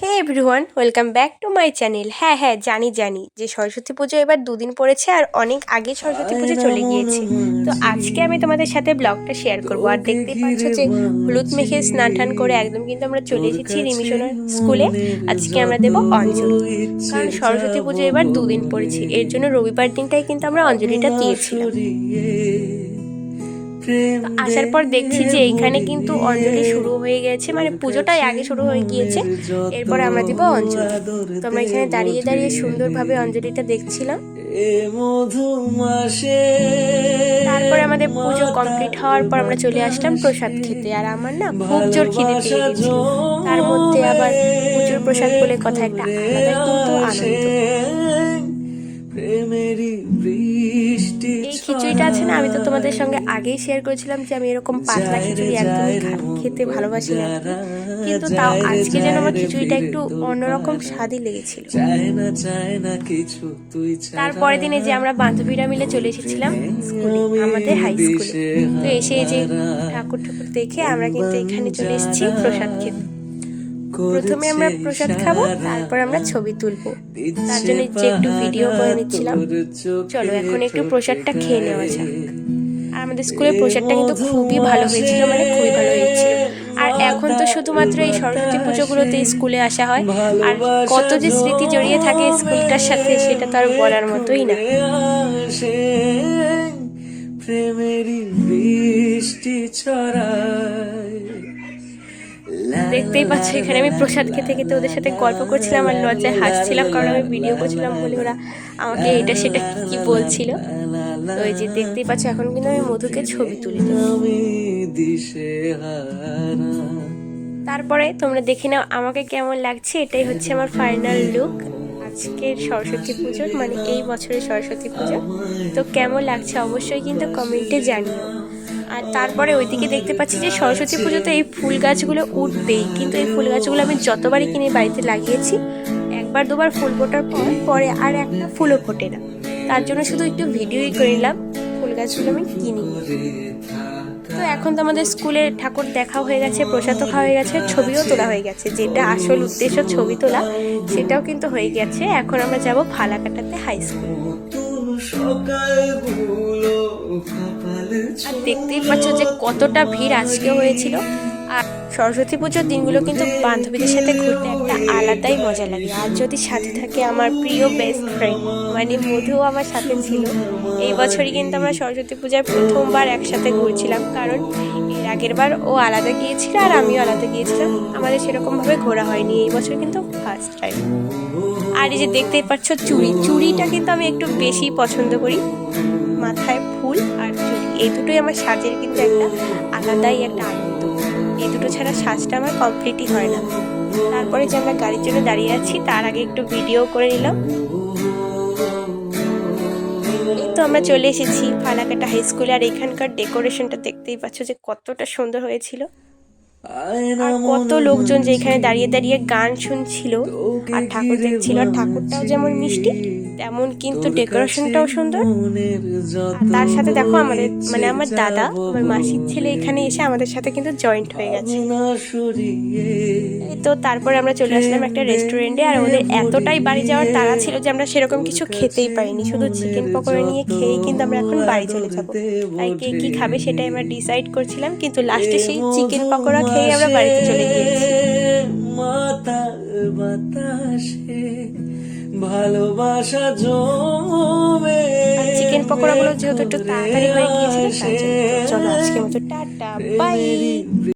Hey everyone welcome back to my channel হ্যাঁ হ্যাঁ জানি জানি যে সরস্বতী পুজো এবার দুদিন পড়েছে আর অনেক আগে সরস্বতী পুজো চলে গিয়েছে। তো আজকে আমি তোমাদের সাথে ব্লগটা শেয়ার করব। আর দেখতে পাচ্ছ যে হলুদ মেখে স্নান টান করে একদম কিন্তু আমরা চলে এসেছি রিমিশনের স্কুলে। আজকে আমরা দেবো অঞ্জলি। কারণ সরস্বতী পুজো এবার দুদিন পড়েছে। এর জন্য রবিবার দিনটাই কিন্তু আমরা অঞ্জলিটা দিয়েছিলাম। আসার পর দেখছি যে এইখানে কিন্তু অঞ্জলি শুরু হয়ে গেছে মানে পুজোটাই আগে শুরু হয়ে গিয়েছে, এরপর আমরা দিব অঞ্জলি। তো আমরা এখানে দাঁড়িয়ে দাঁড়িয়ে সুন্দরভাবে অঞ্জলিটা দেখছিলাম। তারপরে আমাদের পুজো কমপ্লিট হওয়ার পর আমরা চলে আসলাম প্রসাদ খেতে, আর আমার না খুব জোর খিদে পেয়ে গেছিল। তার মধ্যে আবার পুজোর প্রসাদ বলে কথা, একটা আলাদা কিন্তু আনন্দ। আছে না আমি তো তোমাদের সঙ্গে আগেই শেয়ার করেছিলাম যে আমি এরকম পাতলা খিচুড়ি একদমই খেতে ভালোবাসি না। কিন্তু তাও আজকে যেন আমার খিচুড়িটা একটু অন্যরকম স্বাদই লেগেছিল। তারপরের দিনে যে আমরা বান্ধবীরা মিলে চলে এসেছিলাম আমাদের হাই স্কুলে তো এসে যে ঠাকুর ঠাকুর দেখে আমরা কিন্তু এখানে চলে এসেছি প্রসাদ খেতে। প্রথমে আমরা প্রসাদ খাব তারপর আমরা ছবি তুলবো। তার জন্য যে একটু ভিডিও করে নিচ্ছিলাম। চলো এখন একটু প্রসাদটা খেয়ে নেওয়া যাক। আর আমাদের স্কুলের প্রসাদটা কিন্তু খুবই ভালো হয়েছিল মানে খুবই ভালো হয়েছিল আর এখন তো শুধুমাত্র এই সরস্বতী পুজোগুলোতে স্কুলে আসা হয়। আর কত যে স্মৃতি জড়িয়ে থাকে স্কুলটার সাথে সেটা তো আর বলার মতোই না। প্রেমেরই বৃষ্টি ছড়ায়। দেখতেই পাচ্ছ, এখানে আমি প্রসাদ খেতে খেতে ওদের সাথে গল্প করছিলাম আর লজ্জায় হাসছিলাম কারণ আমি ভিডিও করছিলাম বলে ওরা আমাকে এটা সেটা কি বলছিল। তো এই যে দেখতেই পাচ্ছ, এখন কিন্তু আমি মধুকে ছবি তুলি। তারপরে তোমরা দেখে নাও আমাকে কেমন লাগছে, এটাই হচ্ছে আমার ফাইনাল লুক আজকের সরস্বতী পুজোর মানে এই বছরের সরস্বতী পুজো। তো কেমন লাগছে অবশ্যই কিন্তু কমেন্টে জানিও। আর তারপরে ওইদিকে দেখতে পাচ্ছি যে সরস্বতী পুজোতে এই ফুল গাছগুলো উঠবেই। কিন্তু এই ফুল গাছগুলো আমি যতবারই কিনে বাড়িতে লাগিয়েছি, একবার দুবার ফুল ফোটার পর, পরে আর একটা ফুলও ফোটে না। তার জন্য শুধু একটু ভিডিওই করে নিলাম, ফুল গাছগুলো আমি কিনি। তো এখন তো আমাদের স্কুলে ঠাকুর দেখা হয়ে গেছে প্রসাদও খাওয়া হয়ে গেছে, ছবিও তোলা হয়ে গেছে। যেটা আসল উদ্দেশ্য ছবি তোলা, সেটাও কিন্তু হয়ে গেছে। এখন আমরা যাব ফালাকাটাতে হাই স্কুল। আর দেখতেই পাচ্ছ যে কতটা ভিড় আজকে হয়েছিল। আর সরস্বতী পুজোর দিনগুলো কিন্তু বান্ধবীদের সাথে ঘুরতে একটা আলাদাই মজা লাগে। আর যদি সাথে থাকে আমার প্রিয় বেস্ট ফ্রেন্ড মানে মধুও আমার সাথে ছিল। এই বছরই কিন্তু আমরা সরস্বতী পূজার প্রথমবার একসাথে ঘুরছিলাম, কারণ এর আগের বার ও আলাদা গিয়েছিল আর আমিও আলাদা গিয়েছিলাম। আমাদের সেরকমভাবে ঘোরা হয়নি, এই বছর কিন্তু ফার্স্ট টাইম আর এই যে দেখতেই পাচ্ছ চুড়ি। চুড়িটা কিন্তু আমি একটু বেশি পছন্দ করি। মাথায় ফুল আর চুড়ি। এই দুটোই আমার সাজের কিন্তু একটা আলাদাই একটা আনন্দ। এই দুটো ছাড়া সাজটা আমার কমপ্লিটই হয় না। তারপরে যে আমরা গাড়ির জন্য দাঁড়িয়ে আছি, তার আগে একটু ভিডিও করে নিলাম। তো আমরা চলে এসেছি ফালাকাটা হাই স্কুলে। আর এখানকার ডেকোরেশনটা দেখতেই পাচ্ছ যে কতটা সুন্দর হয়েছিল। আর কত লোকজন যে এখানে দাঁড়িয়ে দাঁড়িয়ে গান শুনছিল আর ঠাকুর দেখছিল আর ঠাকুরটাও যেমন মিষ্টি তেমন কিন্তু ডেকোরেশনটাও সুন্দর। তার সাথে দেখো আমাদের মানে আমার দাদা আমার মাসির ছেলে এখানে এসে আমাদের সাথে কিন্তু জয়েন্ট হয়ে গেছে। তো তারপরে আমরা চলে আসলাম একটা রেস্টুরেন্টে আর ওদের এতটাই বাড়ি যাওয়ার তারা ছিল যে আমরা সেরকম কিছু খেতেই পারিনি শুধু চিকেন পকোড়া নিয়ে খেয়েই কিন্তু আমরা এখন বাড়ি চলে যাব। তাই কে কি খাবে সেটাই আমরা ডিসাইড করছিলাম কিন্তু লাস্টে সেই চিকেন পকোড়া খেয়ে আমরা বাড়িতে চলে গিয়েছি মাতা বাতাসে ভালোবাসা জমে চিকেন পকোড়াগুলো যেহেতু একটু তাড়াতাড়ি হয়ে গিয়েছিল জন্য। চলো আজকে মতো টাটা বাই